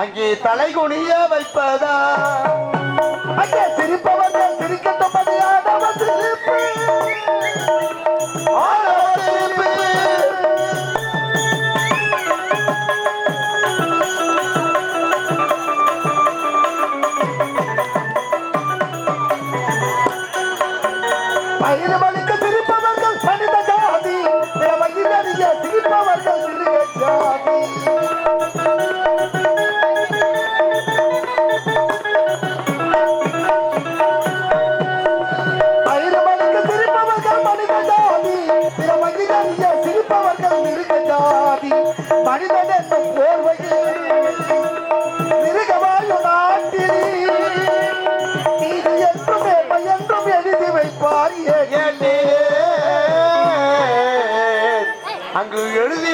அங்கே தலை குனிய வைப்பதா? அங்கே சிரிப்பவர்கள் சிரிக்கட்டும் அது ஆடவர் சிரிப்பு. ஆடவர் சிரிப்பு. எழுதி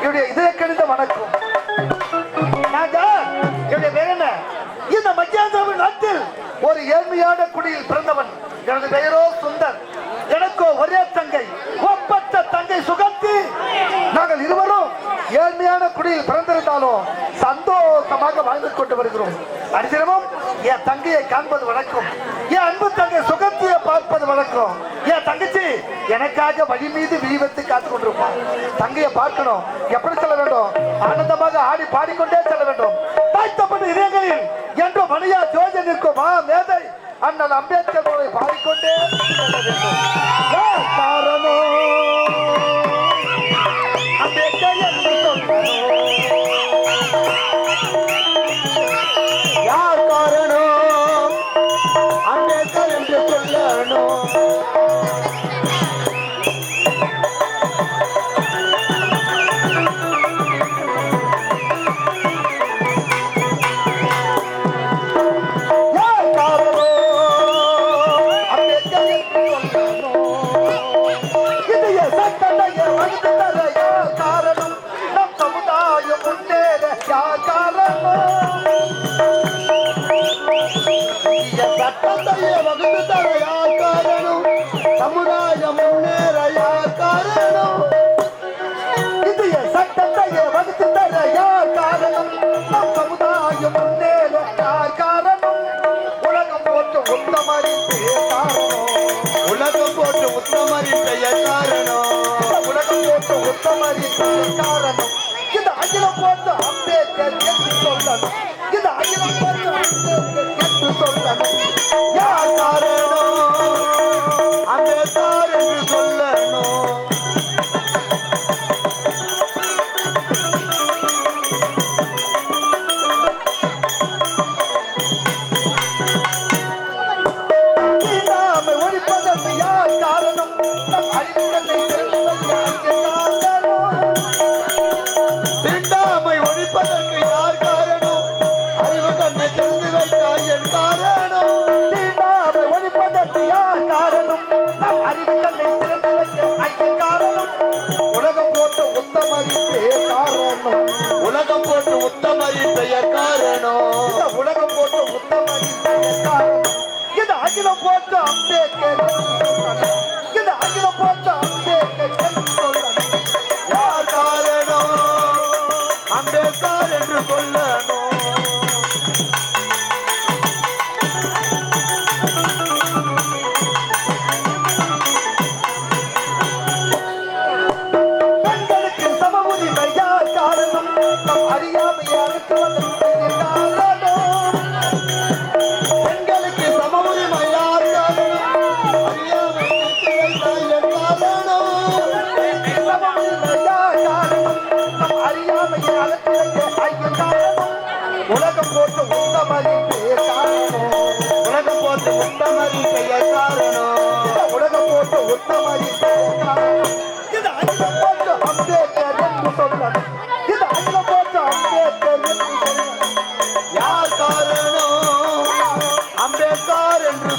இவருடைய இதய கணித வணக்கம். என்னுடைய பேர் என்ன? இந்த மத்தியாந்திர நாட்டில் ஒரு ஏழ்மையான குடியில் பிறந்தவன். எனது பெயரோ சுந்தர். எனக்கோ ஒரே தங்கை. ஒப்பற்ற தங்கை சுகந்தி. நாங்கள் இருவரும் ஏழ்மையான குடியில் பிறந்திருந்தாலும் சந்தோஷமாக வாழ்ந்து கொண்டு வருகிறோம். அடிசிரமும் என் தங்கையை காண்பது வழக்கம். என் அன்பு தங்கை சுகந்தியை பார்ப்பது வழக்கம். என் எனக்காக வழி மீது விழிவத்து காத்து கொண்டிருப்பான். தங்கையை பார்க்கணும். எப்படி செல்ல வேண்டும்? ஆனந்தமாக ஆடி பாடிக்கொண்டே செல்ல வேண்டும். தாழ்த்தப்பட்ட இதயங்களில் என்று மணியா ஜோதி நிற்கும் மா மேதை அண்ணன் அம்பேத்கர் பாடிக்கொண்டே செல்ல வேண்டும். சட்டத்தைய வகுந்து தர காரணம் சமுதாயம் முன்னேறையா காரணம் இந்திய சட்டத்தைய வகுத்து தர காரணம் நம் சமுதாயம் முன்னேறையா காரணம் உலகம் போட்டு உத்தமரி காரணம். உலகம் போட்டு உத்தமரி பெயர் காரணம். உலகம் போட்டு உத்தமரி பெயர் காரணம். இந்த அகிலம் போட்டு அம்பேத்கர் என்று சொல்லணும் இந்த அகிலம் போட்டு அம்பேத்கர் உத்தமரின் காரணம். உலகம் போட்டு உத்தமரின் பெயர் காரணம் இந்த அகிலம் போட்டு அம்பேத்கர் இந்த அகிலம் போட்டு உலகம் போட்டு உத்தமரின் பெயர் காரணம். உலகம் போட்டு உத்தமரின் பெயர் காரணம். உலகம் போட்டு உத்தமரின் பெயர் காரணம். இது அகிலம் போட்டு அம்பேத்கர் என்று சொல்லணும் இது அகிலம் போட்டு அம்பேத்கர் என்று சொல்லணும் யார் காரணம்? அம்பேத்கர் என்று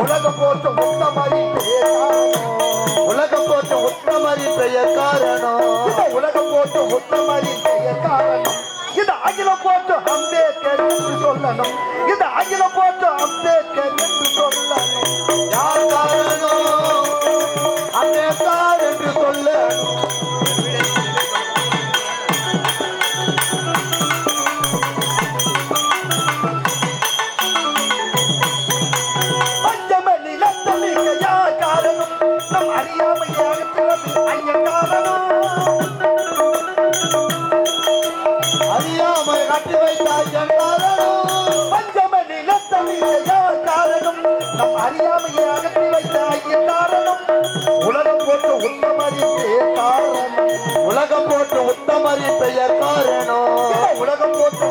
உலகம் போட்டு உத்தமரி பேசானோ உலகம் போட்டு உத்தமரின் பெயர் காரணம். இந்த உலகம் போட்டு உத்தமரி பெயர் காரணம். இந்த அகிலம் போட்டு அம்பேத்கர் என்று சொல்லணும். இந்த அகிலம் போட்டு அம்பேத்கர் என்று சொல்லணும். யார் காரணம்? யார் காரணம் நம் அறியாமையை அகற்றி வைத்த ஐயன் காரணம் உலகம் போட்டு உத்தமரின் பேர் காரணம். உலகம் போட்டு உத்தமரின் பெயர் காரணம். உலகம் போட்டு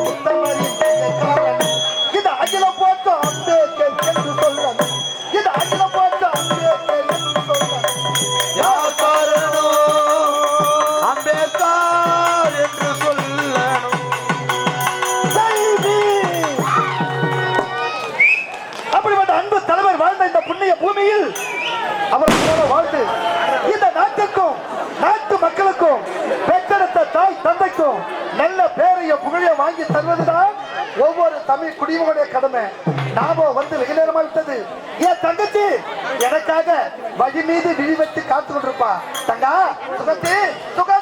பூமியில் அவர் போல வாழ்ந்து இந்த நாட்டுக்கும் நாட்டு மக்களுக்கும் பெற்றெடுத்த தாய் தந்தைக்கும் நல்ல பேரையும் புகழையும் வாங்கி தருவதுதான் ஒவ்வொரு தமிழ் குடிமகனுடைய கடமை. நாமோ வந்து வெகு நேரமா விட்டது. என் தங்கச்சி எனக்காக வழி மீது விழி வச்சு காத்து கொண்டிருப்பா. தங்கா சுகத்தி சுகத்தி